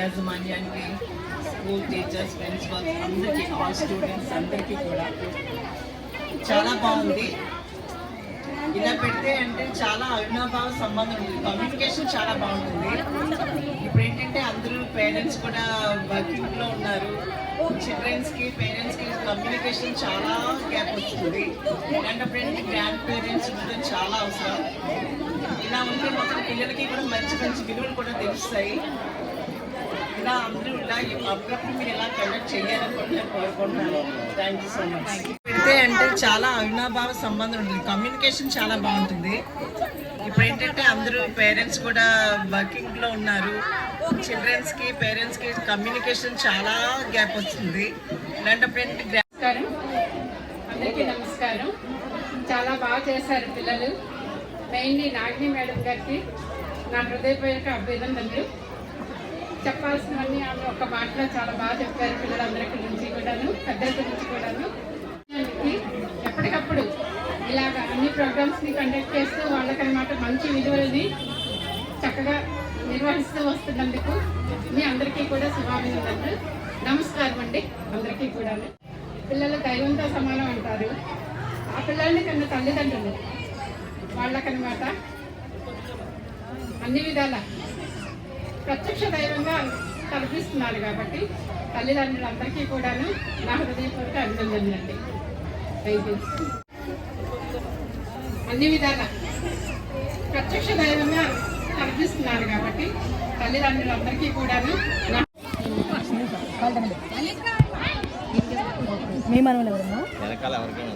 యాజమాన్యానికి school teachers principal అందరికీ all students అందరికీ కూడా చాలా బాగుంది. ఇలా పెడితే అంటే చాలా అవినాభావ సంబంధం ఉంది. కమ్యూనికేషన్ చాలా బాగుంటుంది. ఇప్పుడు ఏంటంటే అందరూ పేరెంట్స్ కూడా వర్కింగ్లో ఉన్నారు. చిల్డ్రన్స్కి పేరెంట్స్కి కమ్యూనికేషన్ చాలా గ్యాప్ వస్తుంది. ఇలాంటప్పుడు ఏంటంటే గ్రాండ్ పేరెంట్స్ ఉండడం చాలా అవసరం. ఇలా ఉంటే మొత్తం పిల్లలకి కూడా మంచి మంచి విలువలు కూడా తెలుస్తాయి. ఇలా అందరూ ఇలా అప్పుడప్పుడు మీరు ఇలా కండక్ట్ చేయాలని కూడా నేను కోరుకుంటున్నాను. థ్యాంక్ యూ సో మచ్ పెడితే అంటే చాలా అవినాభావ సంబంధం ఉంటుంది. కమ్యూనికేషన్ చాలా బాగుంటుంది. ఇప్పుడు ఏంటంటే అందరూ పేరెంట్స్ కూడా వర్కింగ్లో ఉన్నారు. చిల్డ్రన్స్కి పేరెంట్స్కి కమ్యూనికేషన్ చాలా గ్యాప్ వస్తుంది. ఇలాంటప్పుడు ఏంటంటే gra- నమస్కారం. అందరికీ నమస్కారం. చాలా బాగా చేశారు పిల్లలు. మెయిన్లీ నాగిని మేడం గారికి నా హృదయపూర్వక అభ్యర్థనలు చెప్పాల్సినవన్నీ ఆమె ఒక మాటలో చాలా బాగా చెప్పారు పిల్లలందరి గురించి కూడాను పెద్దల గురించి కూడాను. ఎప్పటికప్పుడు ఇలాగ అన్ని ప్రోగ్రామ్స్ని కండక్ట్ చేస్తూ వాళ్ళకన్నమాట మంచి విలువలని చక్కగా నిర్వహిస్తూ వస్తున్నందుకు మీ అందరికీ కూడా శుభాభినందనలు. నమస్కారం అండి అందరికీ కూడా పిల్లలు దైవంతో సమానం అంటారు. ఆ పిల్లల్ని కన్నా తల్లిదండ్రులు వాళ్ళకన్నమాట అన్ని విధాల ప్రత్యక్ష దైవంగా కల్పిస్తున్నారు కాబట్టి తల్లిదండ్రులందరికీ కూడాను నా హృదయపూర్వక అభినందనలు అండి థ్యాంక్ యూ అన్ని విధాల ప్రత్యక్ష దైవంగా కల్పిస్తున్నారు కాబట్టి తల్లిదండ్రులందరికీ కూడాను మీ మనవలు ఎవరమ్మా? వెనకాల ఎవరికైనా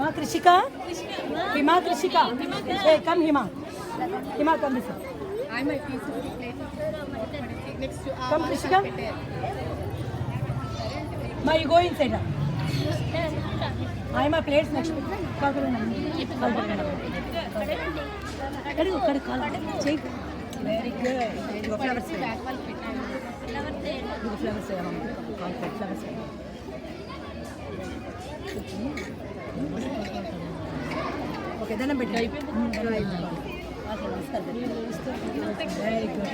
కమ్ ఇక్కడ హిమా కృషిక హిమా కృషిక ఏ come Hima Hima come this come Krishika మా you go in side ఆయమ plates next కడుగు కడుగు కాలు చేయి very good flowers flowers flowers okay దండం పెట్టి వెరీ గుడ్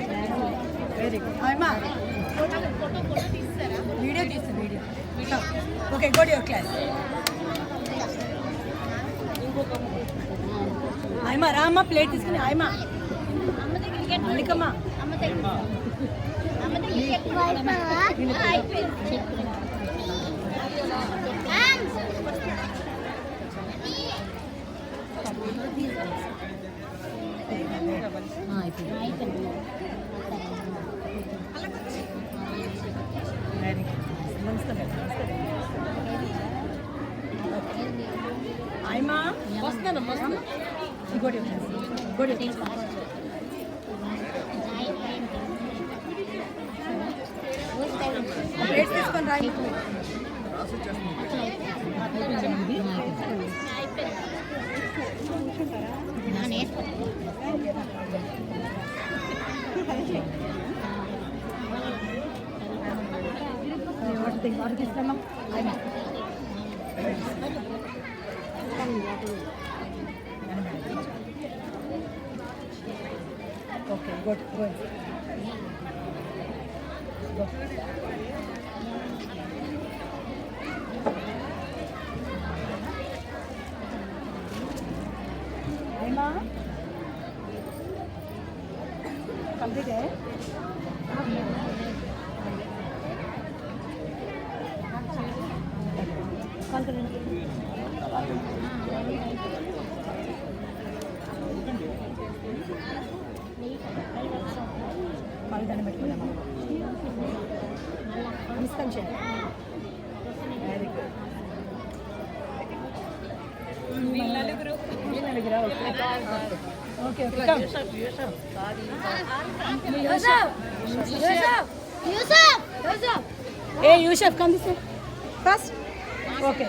వెరీ గుడ్ ఆయమా వీడియో తీస్తా video okay good your class ఆయమా రామ్మా ప్లేట్ తీసుకుని ఆయమా మల్లికమ్మా వెరీ ఆయమా వస్తున్నానమ్మా గోడి గోడి ప్లేట్స్ తీసుకొని రాయి వాటికి ఇస్తామా ఆయమా ఓకే ఏమా కంప్లీట్ పలదాన్ని పెట్టుకున్నామా నమస్కారం చేయండి వెరీ గుడ్ మీ నలుగురు మీ నలుగురా okay okay come a Yusuf come this first okay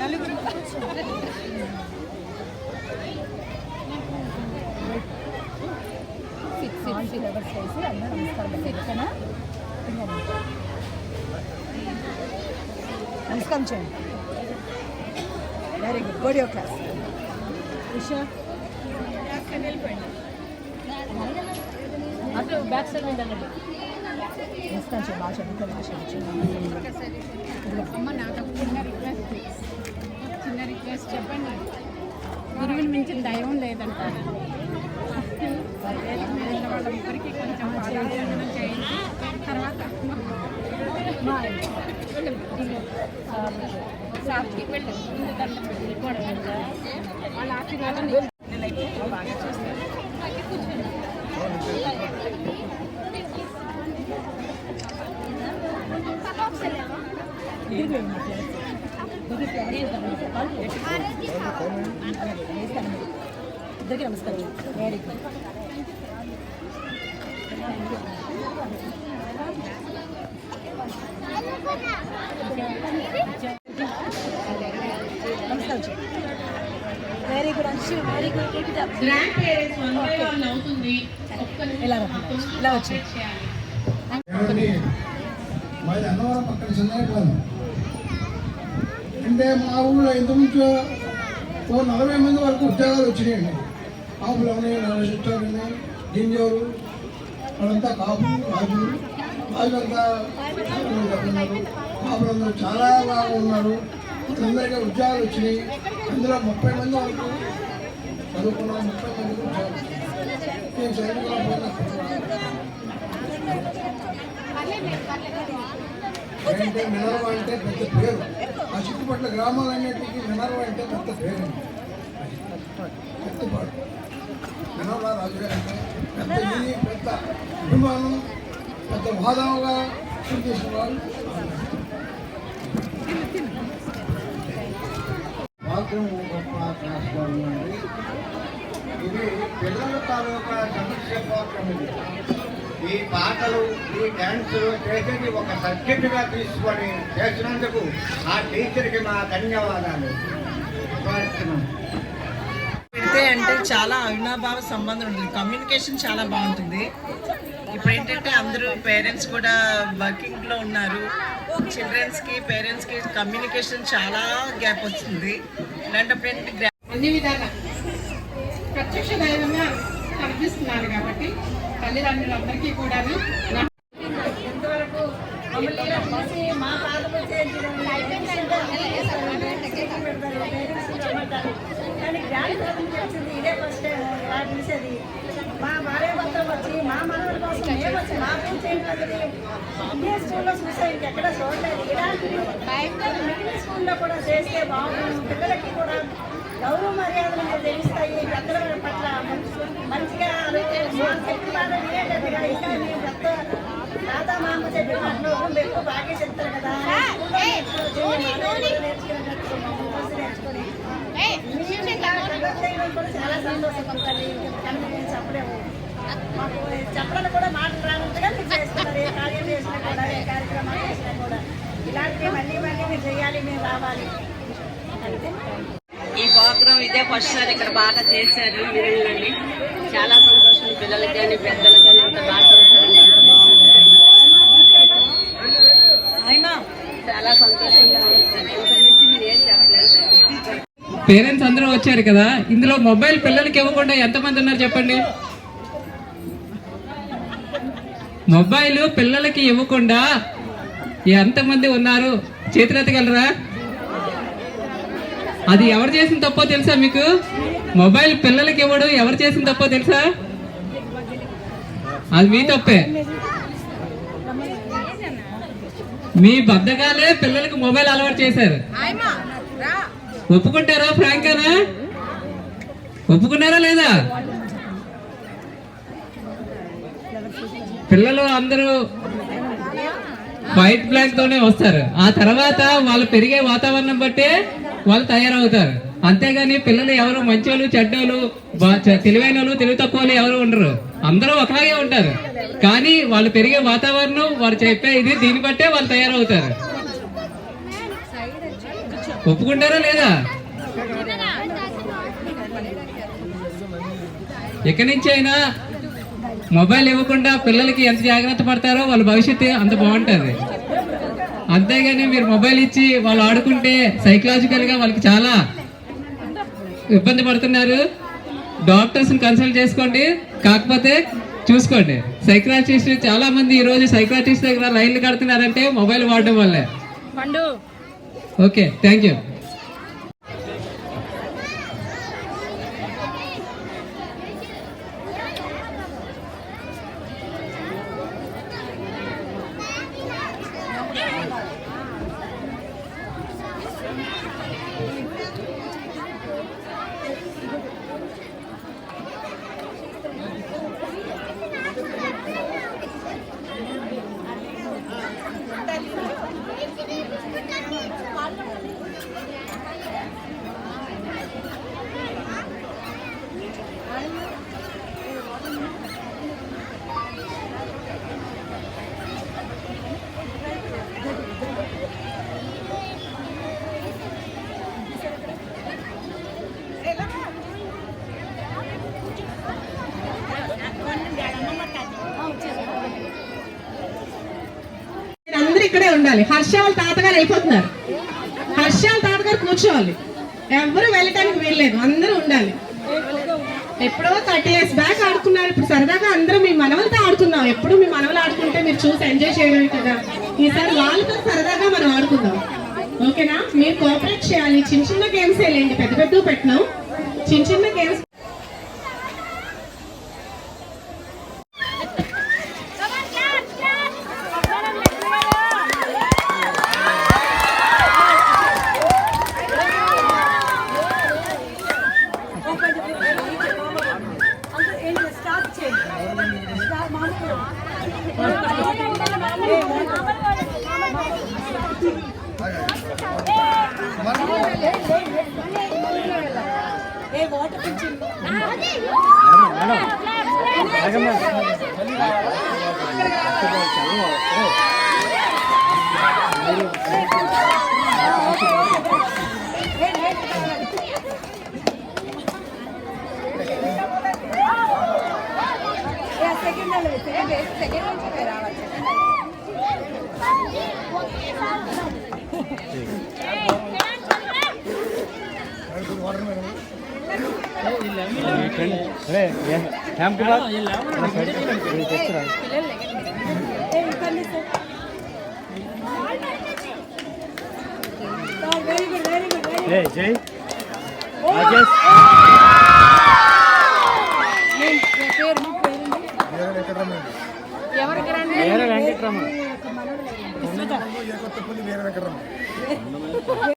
నలుగురు త్రీ లెవెల్స్ వేసి అందరూ నమస్కారం పెట్టండి ఓకేనా నమస్కారం చేయండి. వెరీ గుడ్ గోడియో క్లాస్ విషయ అటు బ్యాక్ సైడ్ ఉండండి నమస్కారం చేయండి. బాగా చదువుకో బాగా చదువుకోండి అమ్మ నాకు చిన్న రిక్వెస్ట్ చిన్న రిక్వెస్ట్ చెప్పండి. గురువుని మించిన దైవం లేదంటారు? వాళ్ళ ముగ్గురికి కొంచెం చేయండి. గుడ్ నమస్కారం very good Anshu very good keep it up grandparents one by one అవుతుంది ఒక్క ఇలా రా ఇలా వచ్చి చేయాలి ఏమండి మాది అన్నవరం పక్కన చిన్నపల్లి అంటే మా ఊళ్ళో ఇంతకుముందు ఓ నలభై మంది వరకు ఉద్యోగాలు వచ్చినాయండి. కాపులు ఉన్నాయి నలభై చుట్టాలు ఉన్నాయి గింజోరు వాళ్ళంతా కాపులు రాజులు రాజులంతా ఉన్నారు కాపులందరూ చాలా బాగా ఉన్నారు. అందరికీ ఉద్యోగాలు వచ్చినాయి. అందులో ముప్పై మంది వరకు చదువుకున్నాం ముప్పై మంది నేను చదువుకున్న అంటే మినర్వ అంటే పెద్ద పేరు. ఆ చుట్టుపక్కల గ్రామాలన్నింటికి మినర్వ అంటే పెద్ద పేరు పెద్దపాడు మినర్వ రాజుగారు అంటే పెద్ద ఇది పెద్ద అభిమానం పెద్ద వాదముగా చేసిన వాళ్ళు తాలూకా ఇది ఈ పాటలు ఈ డ్యాన్సులు చేసేది ఒక సబ్జెక్టుగా తీసుకొని చేసినందుకు ఆ టీచర్కి మా ధన్యవాదాలు. పెడితే అంటే చాలా అవినాభావ సంబంధం ఉంటుంది. కమ్యూనికేషన్ చాలా బాగుంటుంది. ఇప్పుడు ఏంటంటే అందరూ పేరెంట్స్ కూడా వర్కింగ్లో ఉన్నారు. చిల్డ్రన్స్కి పేరెంట్స్కి కమ్యూనికేషన్ చాలా గ్యాప్ వస్తుంది. ఇలాంటప్పుడు ఏంటంటే అన్ని విధాలా? ప్రత్యక్ష దైవంగా కనిపిస్తున్నారు కాబట్టి తల్లిదండ్రులందరికీ కూడా కానీ గ్రాండ్ వచ్చింది ఇదే ఫస్ట్ టైం ఇలా పిలిచేది మా భార్య భర్త వచ్చి మా మనవల కోసం మేము వచ్చి మా స్కూల్లో చూసా ఇంకెక్కడ చూడలేదు. ఇలాంటివి మిగిలిన స్కూల్లో కూడా చేస్తే బాగుంటుంది. పిల్లలకి కూడా గౌరవ మర్యాదలు మీద తెలుస్తాయి పెద్దల పట్ల మంచిగా మనం చెప్పిన మాట వినేటట్టుగా ఇంకా మీ పెద్ద తాత మా అమ్మ చెప్పిన మాట ఎక్కువ బాగా చెప్తారు కదా స్కూల్లో నేర్చుకోవచ్చు, మా దగ్గర నేర్చుకునేటట్టు మమ్మల్ని చూసి నేర్చుకొని మీరు ఇలా ప్రగతి చేయడం కూడా చాలా సంతోషపడతాను చెప్పలేము మాకు చెప్పడానికి కూడా మాటలు రానంతగా మీరు చేస్తున్నారు ఏ కార్యం చేసినా కూడా ఏ కార్యక్రమాలు చేసినా కూడా ఇలాంటివి మళ్ళీ మళ్ళీ మీరు చేయాలి మేము రావాలి ఈ ప్రోగ్రాం ఇదే ఫస్ట్ సార్ ఇక్కడ బాగా చేశారు వినండి చాలా సంతోషం. పిల్లలకి కానీ పెద్దలకి కానీ ఎంత బాగా చేశారండి. బాగుంది చాలా సంతోషంగా పేరెంట్స్ అందరూ వచ్చారు కదా ఇందులో మొబైల్ పిల్లలకి ఇవ్వకుండా ఎంతమంది ఉన్నారు చెప్పండి? మొబైల్ పిల్లలకి ఇవ్వకుండా ఎంతమంది ఉన్నారు? చేతులెత్తగలరా అది ఎవరు చేసిన తప్పో తెలుసా మీకు? మొబైల్ పిల్లలకి ఇవ్వడం ఎవరు చేసిన తప్పో తెలుసా? అది మీ తప్పే. మీ బద్దగాలే పిల్లలకు మొబైల్ అలవాటు చేశారు. ఒప్పుకుంటారా ఫ్రాంకానా? ఒప్పుకున్నారా లేదా? పిల్లలు అందరూ వైట్ బ్లాక్ తోనే వస్తారు. ఆ తర్వాత వాళ్ళు పెరిగే వాతావరణం బట్టే వాళ్ళు తయారవుతారు. అంతేగాని పిల్లలు ఎవరు మంచోళ్ళు చెడ్డోళ్ళు తెలివైన వాళ్ళు తెలివి తక్కువ ఎవరు ఉండరు. అందరూ ఒకలాగే ఉంటారు. కానీ వాళ్ళు పెరిగే వాతావరణం వారు చెప్పే ఇది దీన్ని బట్టే వాళ్ళు తయారవుతారు. ఒప్పుకుంటారా లేదా? ఎక్కడి నుంచి అయినా మొబైల్ ఇవ్వకుండా పిల్లలకి ఎంత జాగ్రత్త పడతారో వాళ్ళ భవిష్యత్తు అంత బాగుంటుంది. అంతేగాని మీరు మొబైల్ ఇచ్చి వాళ్ళు ఆడుకుంటే సైకలాజికల్గా వాళ్ళకి చాలా ఇబ్బంది పడుతున్నారు. డాక్టర్స్ని కన్సల్ట్ చేసుకోండి. కాకపోతే చూసుకోండి. సైక్రాటిస్ట్ చాలా మంది ఈ రోజు సైక్రాటిస్ట్ దగ్గర లైన్లు కడుతున్నారంటే మొబైల్ వాడడం వల్లే. ఓకే థ్యాంక్ యూ అందరూ ఇక్కడే ఉండాలి. హర్ష వాళ్ళ తాతగారు అయిపోతున్నారు హర్ష వాళ్ళ తాతగారు కూర్చోవాలి. ఎవరు వెళ్ళటానికి వీల్లేదు. అందరూ ఉండాలి. ఎప్పుడో థర్టీ ఇయర్స్ బ్యాక్ ఆడుకున్నారు. ఇప్పుడు సరదాగా అందరూ మీ మనవలతో ఆడుకుందాం. ఎప్పుడు మీ మనవలు ఆడుకుంటే మీరు చూసి ఎంజాయ్ చేయడమే కదా. ఈసారి వాళ్ళతో సరదాగా మనం ఆడుకుందాం. ఓకేనా? మీరు కోఆపరేట్ చేయాలి. చిన్న చిన్న గేమ్స్ వెళ్ళండి పెద్ద పెద్ద పెట్టినాం. చిన్న చిన్న గేమ్స్ సెకండ్ సెకండ్ నుంచి రావాలి very good very good very Jai పేరు మా పేరు వేరే కొత్తపల్లి వీర వెంకటరమణ.